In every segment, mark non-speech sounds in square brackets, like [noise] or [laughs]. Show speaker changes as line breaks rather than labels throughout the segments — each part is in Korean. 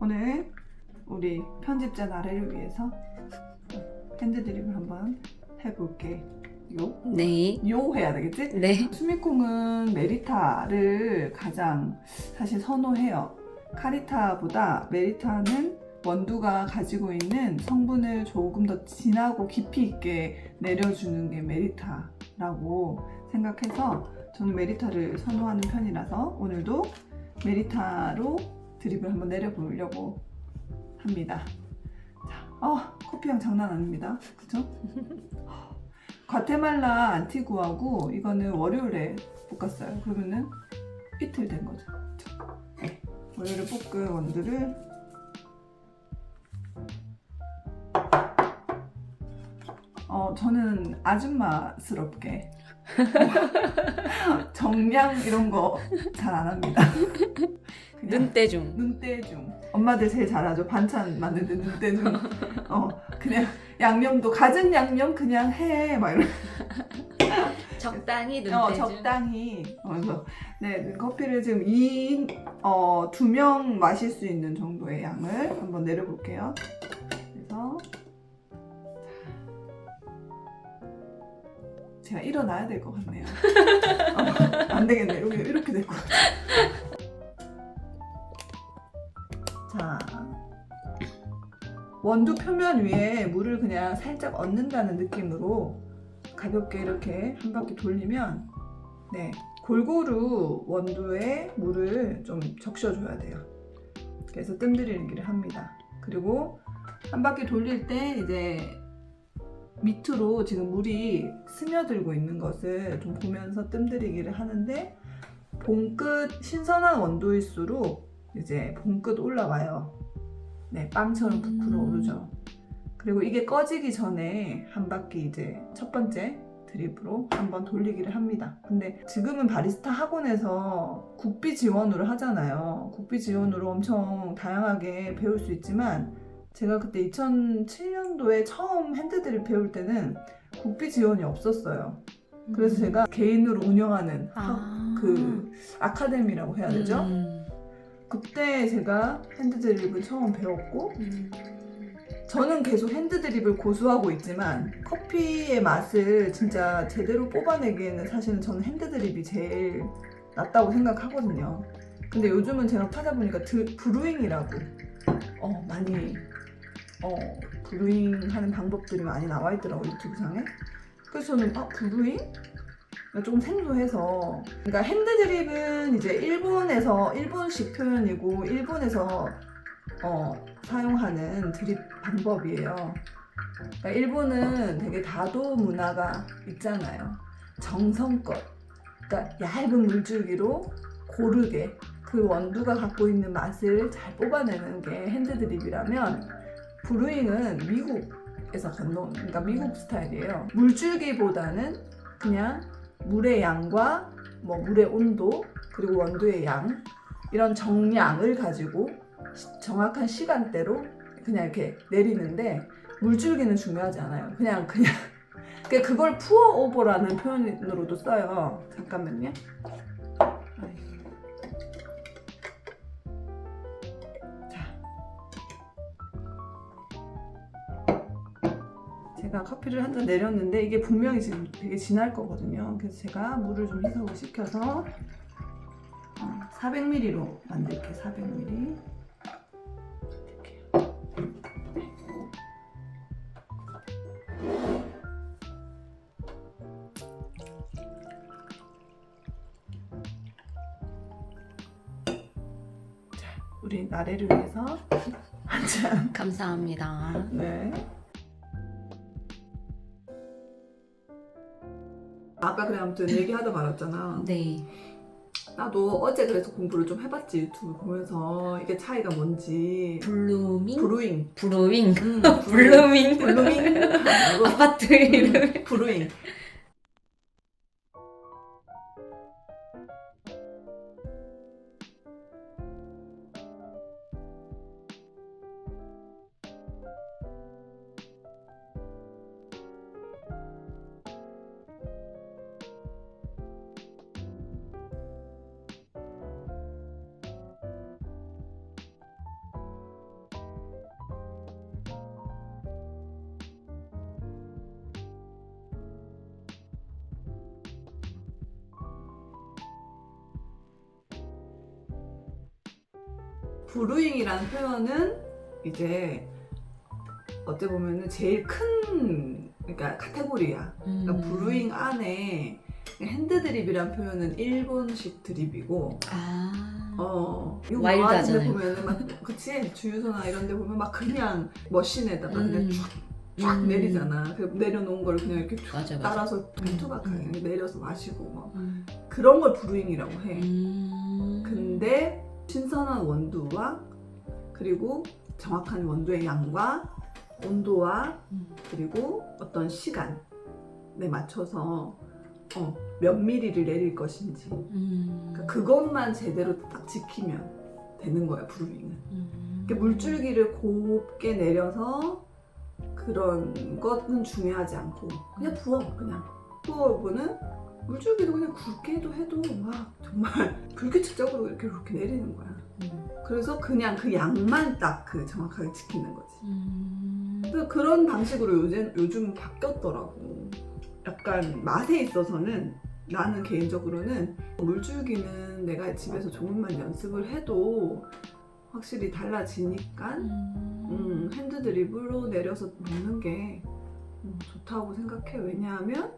오늘 우리 편집자 나래를 위해서 핸드드립을 한번 해볼게 요.
네.
요 해야 되겠지?
네.
수미콩은 메리타를 가장 사실 선호해요. 카리타보다 메리타는 원두가 가지고 있는 성분을 조금 더 진하고 깊이 있게 내려주는 게 메리타라고 생각해서 저는 메리타를 선호하는 편이라서 오늘도 메리타로 드립을 한번 내려보려고 합니다. 자, 어, 커피향 장난 아닙니다. 그죠? [laughs] 과테말라 안티구하고 이거는 월요일에 볶았어요. 그러면은 이틀 된 거죠. 네. 월요일에 볶은 원두를 어 저는 아줌마스럽게 [laughs] 정량 이런 거 잘 안 합니다. 그냥
눈대중.
눈대 중. 엄마들 제일 잘하죠. 반찬 만드는데 눈대 중. 어, 그냥 양념도 갖은 양념 그냥 해. 막 이런. [laughs]
적당히 눈대중.
어, 적당히. 어, 그래서 네, 커피를 지금 2인 어, 두명 마실 수 있는 정도의 양을 한번 내려 볼게요. 제가 일어나야 될 것 같네요. 어, 안 되겠네. 여기 이렇게 될 것 같아. 자, 원두 표면 위에 물을 그냥 살짝 얹는다는 느낌으로 가볍게 이렇게 한 바퀴 돌리면 네 골고루 원두에 물을 좀 적셔줘야 돼요. 그래서 뜸들이기를 합니다. 그리고 한 바퀴 돌릴 때 이제 밑으로 지금 물이 스며들고 있는 것을 좀 보면서 뜸들이기를 하는데 봉끝 신선한 원두일수록 이제 봉끝 올라와요. 네, 빵처럼 부풀어
음.
오르죠. 그리고 이게 꺼지기 전에 한 바퀴 이제 첫 번째 드립으로 한번 돌리기를 합니다. 근데 지금은 바리스타 학원에서 국비 지원으로 하잖아요. 국비 지원으로 엄청 다양하게 배울 수 있지만 제가 그때 2007년도에 처음 핸드드립 배울 때는 국비 지원이 없었어요. 그래서 제가 개인으로 운영하는 학-
아.
그 아카데미라고 해야 되죠.
음.
그때 제가 핸드드립을 처음 배웠고
음.
저는 계속 핸드드립을 고수하고 있지만 커피의 맛을 진짜 제대로 뽑아내기에는 사실은 저는 핸드드립이 제일 낫다고 생각하거든요. 근데 요즘은 제가 찾아보니까 드, 브루잉이라고 어, 많이 어, 브루잉 하는 방법들이 많이 나와 있더라고요 유튜브상에. 그래서 저는 아 브루잉? 조금 생소해서 그러니까 핸드드립은 이제 일본에서 일본식 표현이고 일본에서 어, 사용하는 드립 방법이에요. 그러니까 일본은 되게 다도 문화가 있잖아요. 정성껏, 그러니까 얇은 물줄기로 고르게 그 원두가 갖고 있는 맛을 잘 뽑아내는 게 핸드드립이라면 브루잉은 미국에서 건너온, 그러니까 미국 스타일이에요. 물줄기보다는 그냥 물의 양과 뭐 물의 온도 그리고 원두의 양 이런 정량을 가지고 시- 정확한 시간대로 그냥 이렇게 내리는데 물줄기는 중요하지 않아요. 그냥 그냥 그 그걸 푸어 오버라는 표현으로도 써요. 잠깐만요. 아이. 자, 제가 커피를 한 잔 내렸는데 이게 분명히 지금 되게 진할 거거든요. 그래서 제가 물을 좀 희석을 시켜서 400ml로 만들게 400ml. 우리 나래를 위해서 [laughs] 한 잔.
감사합니다.
네. 아까 그래 아무튼 얘기하다 말았잖아.
네.
나도 어제 그래서 공부를 좀 해봤지 유튜브 보면서 이게 차이가 뭔지.
블루밍?
브루잉.
브루잉.
음, [laughs]
블루밍.
블루밍. 아니고 [laughs]
아파트 이름.
브루잉. 브루잉이라는 표현은 이제 어찌 보면은 제일 큰 그러니까 카테고리야. 그러니까
음.
브루잉 안에 핸드 드립이란 표현은 일본식 드립이고
아.
어 이거
와일드하잖아요.
뭐 보면은 막 그치 주유소나 이런 데 보면 막 그냥 머신에다가 그냥
음.
쫙
음.
내리잖아. 그 내려놓은 걸 그냥 이렇게 쫙
맞아 맞아.
따라서
음.
투박하게
음.
내려서 마시고 막
음.
그런 걸 브루잉이라고 해.
음.
근데 신선한 원두와 그리고 정확한 원두의 양과 온도와
음.
그리고 어떤 시간에 맞춰서 어, 몇 미리를 내릴 것인지
음.
그러니까 그것만 제대로 딱 지키면 되는 거야 브루잉은.
음.
이렇게 물줄기를 곱게 내려서 그런 것은 중요하지 않고 그냥 부어 그냥 부어보는 물줄기도 그냥 굵게 해도 해도 막 정말 [laughs] 불규칙적으로 이렇게 이렇게 내리는 거야.
음.
그래서 그냥 그 양만 딱 그 정확하게 지키는 거지.
음.
그래서 그런 방식으로 요즘 요즘 바뀌었더라고. 약간 맛에 있어서는 나는 개인적으로는 물줄기는 내가 집에서 조금만 연습을 해도 확실히 달라지니까 음, 핸드 드립으로 내려서 먹는 게 음, 좋다고 생각해. 왜냐하면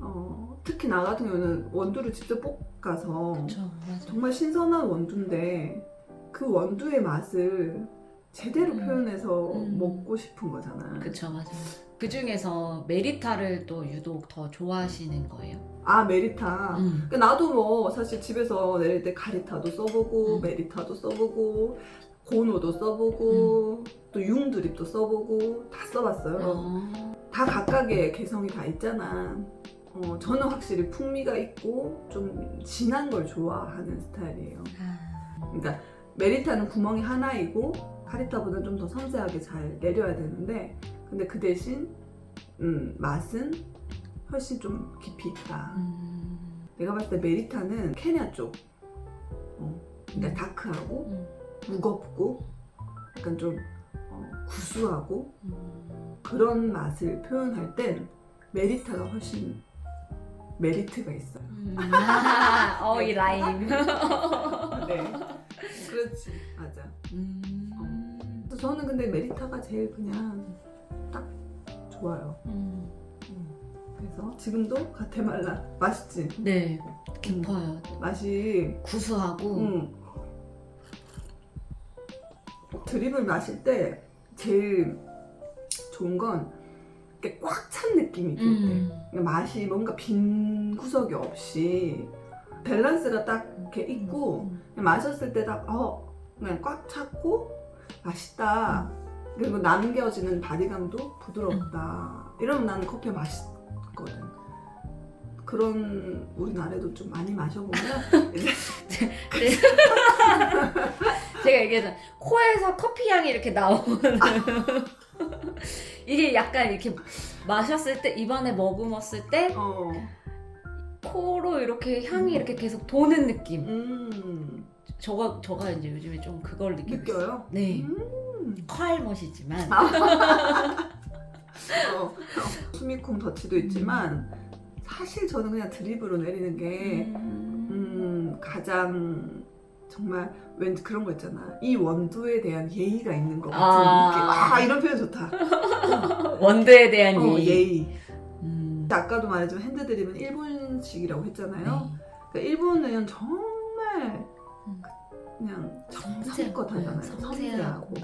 어, 특히 나 같은 경우는 원두를 직접 볶아서
맞아.
정말 신선한 원두인데 그 원두의 맛을 제대로
음.
표현해서
음.
먹고 싶은 거잖아.
그쵸 맞아. 그 중에서 메리타를 또 유독 더 좋아하시는 거예요?
아 메리타.
음.
그러니까 나도 뭐 사실 집에서 내릴 때 가리타도 써보고
음.
메리타도 써보고 고노도 써보고 또 융드립도 써보고 다 써봤어요.
어.
다 각각의 개성이 다 있잖아. 어, 저는 확실히 풍미가 있고 좀 진한 걸 좋아하는 스타일이에요.
아.
그러니까 메리타는 구멍이 하나이고 카리타보다는 좀더 섬세하게 잘 내려야 되는데 근데 그 대신 음, 맛은 훨씬 좀 깊이 있다.
음.
내가 봤을 때 메리타는 케냐 쪽. 어, 그러니까 다크하고
음.
무겁고 약간 좀 어, 구수하고
음.
그런 맛을 표현할 땐 메리타가 훨씬 메리트가 있어요.
음. [laughs] 아, 어, 이 라임. [laughs]
네. 그렇지. 맞아.
음.
그래서 저는 근데 메리타가 제일 그냥 딱 좋아요.
음.
그래서 지금도 가테말라 맛있지?
네, 깊어요.
맛이
구수하고.
음. 드립을 마실 때 제일 좋은 건 이렇게 꽉 찬 느낌이 들 때.
음.
그러니까 맛이 뭔가 빈 구석이 없이 밸런스가 딱 이렇게 있고
음.
그냥 마셨을 때 딱 어, 그냥 꽉 찼고 맛있다. 그리고 남겨지는 바디감도 부드럽다. 이러면 나는 커피 맛있거든. 그런 우리나라에도 좀 많이 마셔보면 [laughs] 이제
제가 얘기했잖아. 코에서 커피 향이 이렇게 나오는. 이게 약간 이렇게 마셨을 때, 입안에 머금었을 때,
어,
코로 이렇게 향이 이렇게 계속 도는 느낌.
음,
저가, 저가 이제 요즘에 좀 그걸 느끼고 있어요.
느껴요?
네.
음.
컬멋이지만.
어, 어, 수미콩 더치도 있지만 사실 저는 그냥 드립으로 내리는 게
음.
음, 가장 정말 왠지 그런 거 있잖아. 이 원두에 대한 예의가 있는 것 같은
아.
느낌. 아, 이런 표현 좋다. [laughs]
원두에 대한
어,
예의.
예의.
음.
아까도 말했지만 핸드드립은 일본식이라고 했잖아요.
네.
그러니까 일본은 정말
음.
그냥
섬세하고,
정성껏 하잖아요.
섬세하고.
섬세하고.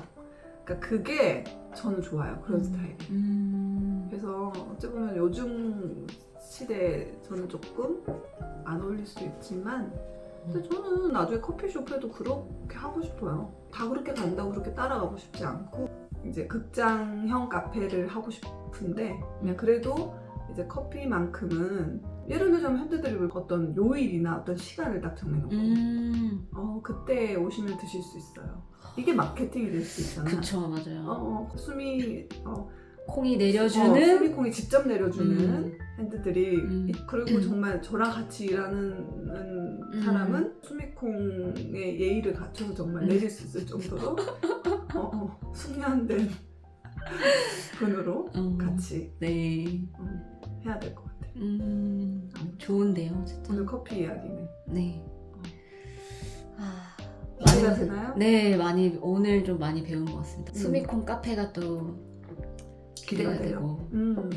그러니까 그게 저는 좋아요. 그런
음.
스타일이.
음.
그래서 어찌 보면 요즘 시대에 저는 조금 안 어울릴 수 있지만 근데 저는 나중에 커피숍에도 그렇게 하고 싶어요. 다 그렇게 간다고 그렇게 따라가고 싶지 않고 이제 극장형 카페를 하고 싶은데 그냥 그래도 이제 커피만큼은 예를 들자면 현대드립을 어떤 요일이나 어떤 시간을 딱 정해놓고
음.
어 그때 오시면 드실 수 있어요. 이게 마케팅이 될 수 있잖아.
그쵸, 맞아요.
어, 어, 수미 어,
콩이
어,
내려주는
수미콩이 직접 내려주는
음.
핸드들이
음.
이- 그리고
음.
정말 저랑 같이 일하는 사람은 수미콩의 예의를 갖춰서 정말
음.
내릴 수 있을 정도로 [laughs] 어, 어, 숙련된 [laughs] 분으로
음.
같이
네.
음, 해야 될 것 같아.
음. 좋은데요, 진짜.
오늘 커피 이야기는
네.
어.
아,
되나요?
네, 많이 오늘 좀 많이 배운 것 같습니다.
음.
수미콘 카페가 또
기대가
기대가
돼요.
되고
음.